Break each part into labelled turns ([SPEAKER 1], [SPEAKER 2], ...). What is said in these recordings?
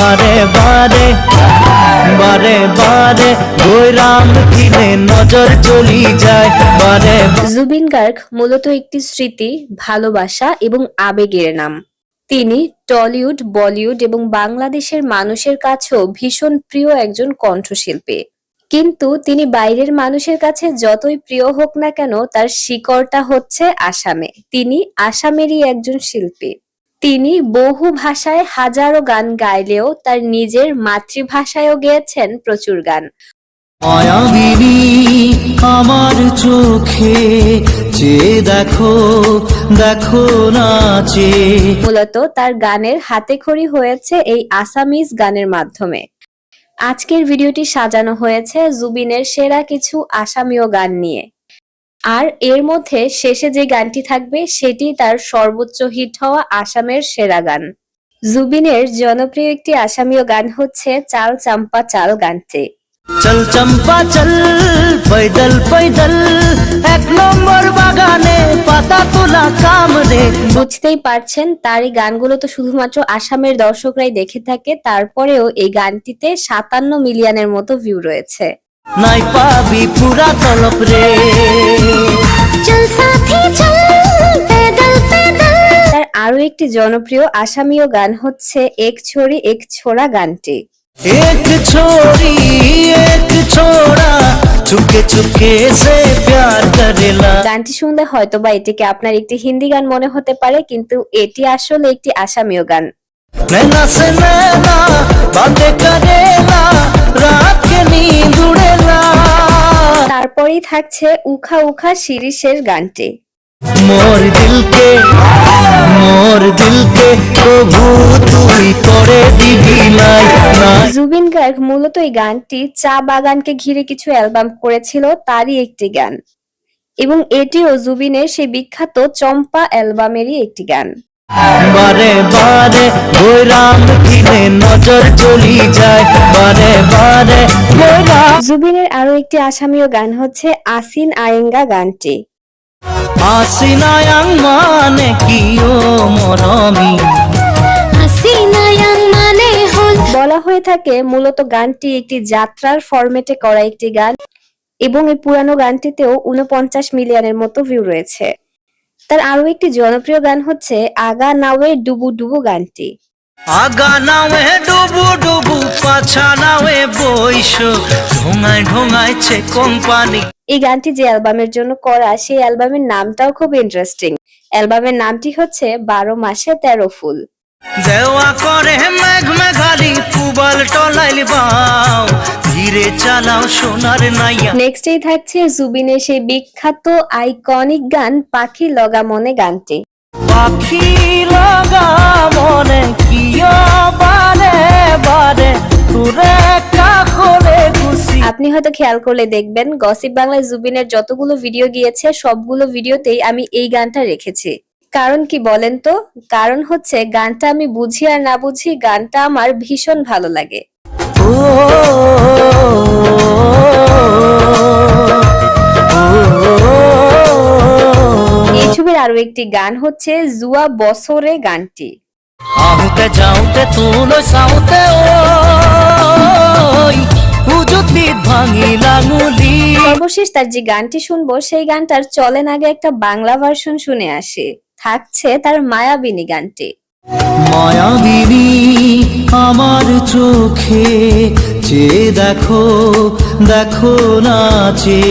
[SPEAKER 1] বারে বারে বারে বারে গৈরাম দিলে নজর চলি যায়। বারে
[SPEAKER 2] জুবিন গার্গ মূলত একটি স্মৃতি, ভালোবাসা এবং আবেগের নাম। তিনি টলিউড, বলিউড এবং বাংলাদেশের মানুষের কাছেও ভীষণ প্রিয় একজন কণ্ঠশিল্পী। কিন্তু তিনি বাইরের মানুষের কাছে যতই প্রিয় হোক না কেন, তার শিকড়টা হচ্ছে আসামে। তিনি আসামেরই একজন শিল্পী। তিনি বহু ভাষায় হাজারো গান গাইলেও তার নিজের মাতৃভাষায়ও গেয়েছেন প্রচুর গান।
[SPEAKER 1] মায়াবিনী আমার চোখে চেয়ে দেখো দেখো নাচে।
[SPEAKER 2] মূলত তার গানের হাতেখড়ি হয়েছে এই আসামিজ গানের মাধ্যমে। আজকের ভিডিওটি সাজানো হয়েছে জুবিনের সেরা কিছু আসামীয় গান নিয়ে। আর এর মধ্যে শেষে যে গানটি থাকবে সেটি তার সর্বোচ্চ হিট হওয়া আসামের সেরা গান। জুবিনের জনপ্রিয় একটি আসামীয় গান হচ্ছে চাল চাম্পা চাল গানটি।
[SPEAKER 1] চল চম্পা চল পৈদল পৈদল এক নম্বর বাগানে পাতা তোলা কাম রে।
[SPEAKER 2] বুঝতেই পারছেন তার এই গানগুলো তো শুধুমাত্র আসামের দর্শকরাই দেখে থাকে তারপরেও এই গানটিতে সাতান্ন মিলিয়নের মতো ভিউ রয়েছে।
[SPEAKER 1] নাই পাবি পুরা তলপ রে।
[SPEAKER 2] তার আরও একটি জনপ্রিয় আসামীয় গান হচ্ছে এক ছড়ি এক ছোড়া গানটি।
[SPEAKER 1] এক ছড়ি এক ছোড়া চুপকে চুপকে সে প্যার করেলা।
[SPEAKER 2] গানটি শুনলে হয়তো বা এটিকে আপনার একটি হিন্দি গান মনে হতে পারে কিন্তু এটি আসলে একটি আসামীয় গান।
[SPEAKER 1] নৈনা সে নৈনা বাঁধে করেলা
[SPEAKER 2] তারপরেই থাকছে উখা উখা শিরিষের গানটি।
[SPEAKER 1] মোর দিলকে মোর দিলকে প্রভু তুই করে দিবি নাই।
[SPEAKER 2] জুবিন গার্গ মূলত এই গানটি চা বাগানকে ঘিরে কিছু অ্যালবাম করেছিল তারই একটি গান। এবং এটিও জুবিনের সেই বিখ্যাত চম্পা অ্যালবামেরই একটি গান।
[SPEAKER 1] বারে বারে গৈরাম দিলে নজর চলি যায়। বারে বারে
[SPEAKER 2] জুবিনের আরও একটি আসামীয় গান হচ্ছে আসিন আয়েঙ্গা গানটি।
[SPEAKER 1] আসিনায়াং মানে কি ও মরমি?
[SPEAKER 2] বলা হয়ে থাকে মূলত গানটি একটি যাত্রার ফরম্যাটে করা একটি গান এবং এই পুরানো গানটিতেও উনপঞ্চাশ মিলিয়নের মতো ভিউ রয়েছে। তার আরও একটি জনপ্রিয় গান হচ্ছে আগা নাওয়ে ডুবু ডুবু গানটি।
[SPEAKER 1] আগা নাওয়ে ডুবু ডুবু পাছা নাওয়ে বইশো ঢোঙায় ঢোঙাইছে কোম্পানি।
[SPEAKER 2] এই গানটি যে অ্যালবামের জন্য করা সেই অ্যালবামের নামটাও খুব ইন্টারেস্টিং অ্যালবামের নামটি হচ্ছে বারো মাসে তেরো ফুল।
[SPEAKER 1] দেওয়া করে মেঘ মেঘালি পুবাল টলাইল বাও। ধীরে চালাও সোনার নাইয়া।
[SPEAKER 2] নেক্সটেই থাকছে জুবিনের সেই বিখ্যাত আইকনিক গান পাখি লগা মনে গানটি।
[SPEAKER 1] পাখি লগা মনে কিয় বারে বারে তোরে কাকলে
[SPEAKER 2] আপনি হয়তো খেয়াল করলে দেখবেন গসিপ বাংলায় জুবিনের যতগুলো ভিডিও গিয়েছে সবগুলো ভিডিওতেই আমি এই গানটা রেখেছি। কারণ কি বলেন তো? কারণ হচ্ছে গানটা আমি বুঝি আর না বুঝি গানটা আমার ভীষণ ভালো লাগে। এই ছবির আরও একটি গান হচ্ছে জুয়া বছরে গানটি।
[SPEAKER 1] আহুতে যাওতে তুলো সাউতে ওই উজুতি ভাঙি লাঙুলি
[SPEAKER 2] সর্বশেষ তার যে গানটি শুনব সেই গানটার চলেন আগে একটা বাংলা ভার্সন শুনে আসি। থাকছে তার মায়াবিনী গানটি।
[SPEAKER 1] মায়াবিনী আমার চোখে চেয়ে দেখো দেখো নাচে।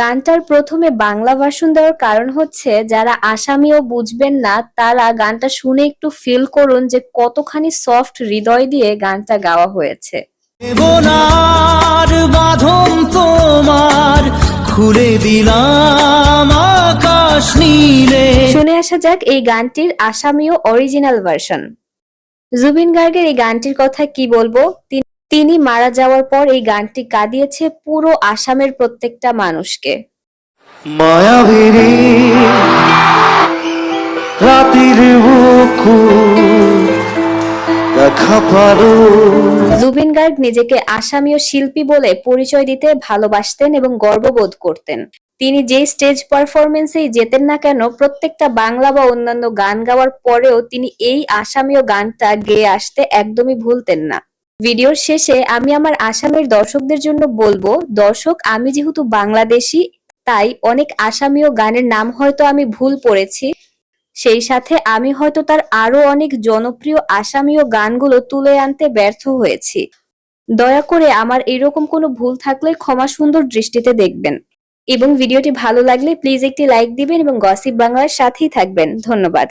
[SPEAKER 2] গানটার প্রথমে বাংলা ভার্সন দেওয়ার কারণ হচ্ছে যারা আসামিও বুঝবেন না তারা গানটা শুনে একটু ফিল করুন যে কতখানি সফট হৃদয় দিয়ে গানটা গাওয়া হয়েছে।
[SPEAKER 1] বোনার বাঁধন তোমার খুলে দিলাম আকাশ নীলে।
[SPEAKER 2] আসা যাক এই গানটির আসামিও অরিজিনাল ভার্সন জুবিন গার্গের এই গানটির কথা কি বলব? তিনি- মারা যাওয়ার পর এই গানটি কাঁদিয়েছে পুরো আসামের প্রত্যেকটা মানুষকে।
[SPEAKER 1] রাতির
[SPEAKER 2] জুবিন গার্গ নিজেকে আসামীয় শিল্পী বলে পরিচয় দিতে ভালোবাসতেন এবং গর্ববোধ করতেন। তিনি যে স্টেজ পারফরমেন্সেই যেতেন না কেন, প্রত্যেকটা বাংলা বা অন্যান্য গান গাওয়ার পরেও তিনি এই আসামীয় গানটা গেয়ে আসতে একদমই ভুলতেন না। ভিডিওর শেষে আমি আমার আসামের দর্শকদের জন্য বলব, দর্শক আমি যেহেতু বাংলাদেশি, তাই অনেক আসামীয় গানের নাম হয়তো আমি ভুল পড়েছি। সেই সাথে আমি হয়তো তার আরও অনেক জনপ্রিয় আসামীয় গানগুলো তুলে আনতে ব্যর্থ হয়েছি। দয়া করে আমার এরকম কোনো ভুল থাকলে ক্ষমা সুন্দর দৃষ্টিতে দেখবেন। এবং ভিডিওটি ভালো লাগলে প্লিজ একটি লাইক দিবেন এবং গসিপ বাংলার সাথেই থাকবেন। ধন্যবাদ।